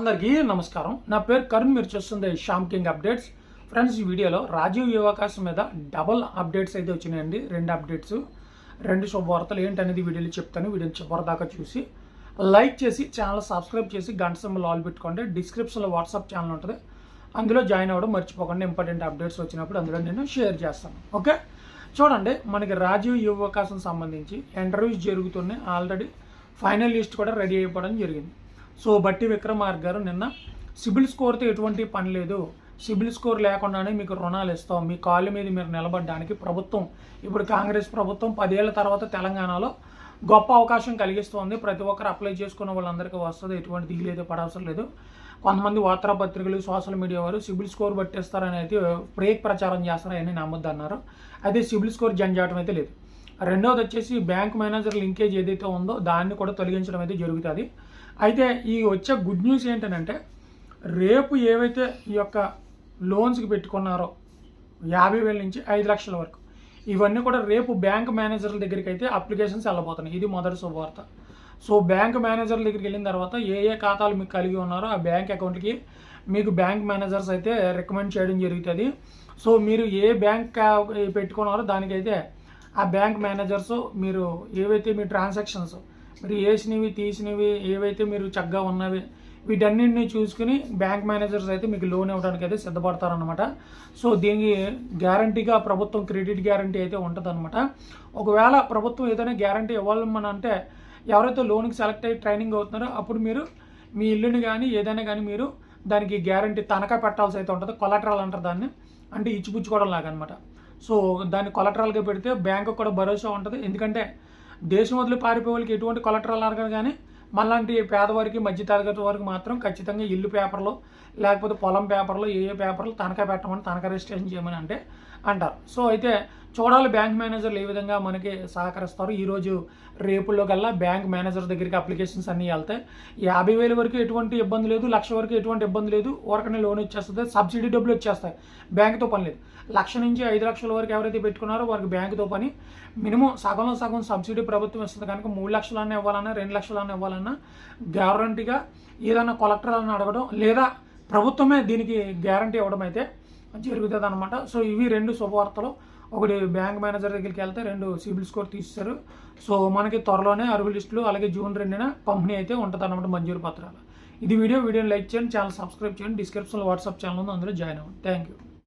అందరికీ నమస్కారం. నా పేరు కరుణ్ మీరు చూస్తుంది శ్యామ్ కింగ్ అప్డేట్స్. ఫ్రెండ్స్ ఈ వీడియోలో రాజీవ్ యువకాశం మీద డబల్ అప్డేట్స్ అయితే వచ్చినాయండి. రెండు అప్డేట్స్. రెండు శుభవార్తలు ఏంటనేది వీడియోలో చెప్తాను. వీడియో చివరిదాకా చూసి లైక్ చేసి ఛానల్ సబ్స్క్రైబ్ చేసి గంట సింబల్ ఆల్ పెట్టుకోండి. డిస్క్రిప్షన్లో వాట్సాప్ ఛానల్ ఉంటుంది. అందులో జాయిన్ అవ్వడం మర్చిపోకండి. ఇంపార్టెంట్ అప్డేట్స్ వచ్చినప్పుడు అందులో నేను షేర్ చేస్తాను. ఓకే? చూడండి మనకి రాజీవ్ యువకాశం సంబంధించి ఇంటర్వ్యూస్ జరుగుతున్నాయి. ఆల్రెడీ ఫైనల్ లిస్ట్ కూడా రెడీ అయిపోవడం జరిగింది. సో బట్టి విక్రమార్క గారు నిన్న సిబిల్ స్కోర్తో ఎటువంటి పని లేదు. సిబిల్ స్కోర్ లేకుండానే మీకు రుణాలు ఇస్తాం. మీ కాళ్ళ మీద మీరు నిలబడడానికి ప్రభుత్వం ఇప్పుడు కాంగ్రెస్ ప్రభుత్వం పదేళ్ళ తర్వాత తెలంగాణలో గొప్ప అవకాశం కలిగిస్తోంది. ప్రతి ఒక్కరు అప్లై చేసుకున్న వాళ్ళందరికీ వస్తుంది. ఎటువంటి దిగులేదు పడవసరం లేదు. కొంతమంది వార్తాపత్రికలు సోషల్ మీడియా వారు సిబిల్ స్కోర్ పట్టేస్తారని అయితే ప్రేక్ ప్రచారం చేస్తారని నమ్మొద్దన్నారు. అయితే సిబిల్ స్కోర్ జంజాటం అయితే లేదు. రెండవది వచ్చేసి బ్యాంక్ మేనేజర్ లింకేజ్ ఏదైతే ఉందో దాన్ని కూడా తొలగించడం అయితే జరుగుతుంది. అయితే ఈ వచ్చే గుడ్ న్యూస్ ఏంటంటే రేపు ఏవైతే ఈ యొక్క లోన్స్కి పెట్టుకున్నారో యాభై వేల నుంచి ఐదు లక్షల వరకు ఇవన్నీ కూడా రేపు బ్యాంక్ మేనేజర్ల దగ్గరికి అయితే అప్లికేషన్స్ వెళ్ళబోతున్నాయి. ఇది మొదటి శుభవార్త. సో బ్యాంక్ మేనేజర్ల దగ్గరికి వెళ్ళిన తర్వాత ఏ ఏ ఖాతాలు మీకు కలిగి ఉన్నారో ఆ బ్యాంక్ అకౌంట్కి మీకు బ్యాంక్ మేనేజర్స్ అయితే రికమెండ్ చేయడం జరుగుతుంది. సో మీరు ఏ బ్యాంక్ పెట్టుకున్నారో దానికైతే ఆ బ్యాంక్ మేనేజర్స్ మీరు ఏవైతే మీ ట్రాన్సాక్షన్స్ మీరు వేసినవి తీసినవి ఏవైతే మీరు చక్కగా ఉన్నవి వీటన్నింటినీ చూసుకుని బ్యాంక్ మేనేజర్స్ అయితే మీకు లోన్ ఇవ్వడానికి అయితే సిద్ధపడతారనమాట సో దీనికి గ్యారంటీగా ప్రభుత్వం క్రెడిట్ గ్యారంటీ అయితే ఉంటుందన్నమాట. ఒకవేళ ప్రభుత్వం ఏదైనా గ్యారంటీ ఇవ్వాలని అంటే ఎవరైతే లోన్కి సెలెక్ట్ అయ్యి ట్రైనింగ్ అవుతున్నారో అప్పుడు మీరు మీ ఇల్లుని కానీ ఏదైనా కానీ మీరు దానికి గ్యారంటీ తనఖా పెట్టాల్సి అయితే ఉంటుంది. కొలాటరల్ అంటారు దాన్ని. అంటే ఇచ్చిపుచ్చుకోవడం లాగా అనమాట సో దాన్ని కొలటరల్గా పెడితే బ్యాంకు కూడా భరోసా ఉంటుంది. ఎందుకంటే దేశం వదిలి పారిపోయే వాళ్ళకి ఎటువంటి కొలటరల్ అనగా కానీ మళ్ళాంటి పేదవారికి మధ్యతరగతి వారికి మాత్రం ఖచ్చితంగా ఇల్లు పేపర్లో లేకపోతే పొలం పేపర్లో ఏ ఏ పేపర్లు తనఖా పెట్టమని తనఖా రిజిస్ట్రేషన్ చేయమని అంటే అంటారు. సో అయితే చూడాలి బ్యాంక్ మేనేజర్లు ఏ విధంగా మనకి సహకరిస్తారు. ఈరోజు రేపుల్లో కల్లా బ్యాంక్ మేనేజర్ దగ్గరికి అప్లికేషన్స్ అన్నీ వెళ్తాయి యాభై వేల వరకు ఎటువంటి ఇబ్బంది లేదు లక్ష వరకు ఎటువంటి ఇబ్బంది లేదు. ఊరకనే లోన్ వచ్చేస్తుంది సబ్సిడీ డబ్బులు వచ్చేస్తాయి. బ్యాంకుతో పని లేదు. లక్ష నుంచి ఐదు లక్షల వరకు ఎవరైతే పెట్టుకున్నారో వారికి బ్యాంకుతో పని. మినిమం సగంలో సగం సబ్సిడీ ప్రభుత్వం ఇస్తుంది కనుక మూడు లక్షలన్నా ఇవ్వాలన్నా రెండు లక్షలన్నా ఇవ్వాలన్నా గ్యారంటీగా ఏదైనా కొలెక్టర్లను అడగడం లేదా ప్రభుత్వమే దీనికి గ్యారంటీ ఇవ్వడం అయితే జరుగుతుంది అనమాట సో ఇవి రెండు శుభవార్తలు. ఒకటి బ్యాంక్ మేనేజర్ దగ్గరికి వెళ్తే రెండు సిబిల్ స్కోర్ తీస్తారు సో మనకి త్వరలోనే అరువు లిస్టులు అలాగే జూన్ రెండున పంపిణీ అయితే ఉంటుంది అనమాట మంజూరు పత్రాలు. ఇది వీడియో. వీడియోని లైక్ చేయండి ఛానల్ సబ్స్క్రైబ్ చేయండి. డిస్క్రిప్షన్లో వాట్సాప్ ఛానల్ ఉంది అందులో జాయిన్ అవ్వండి. Thank you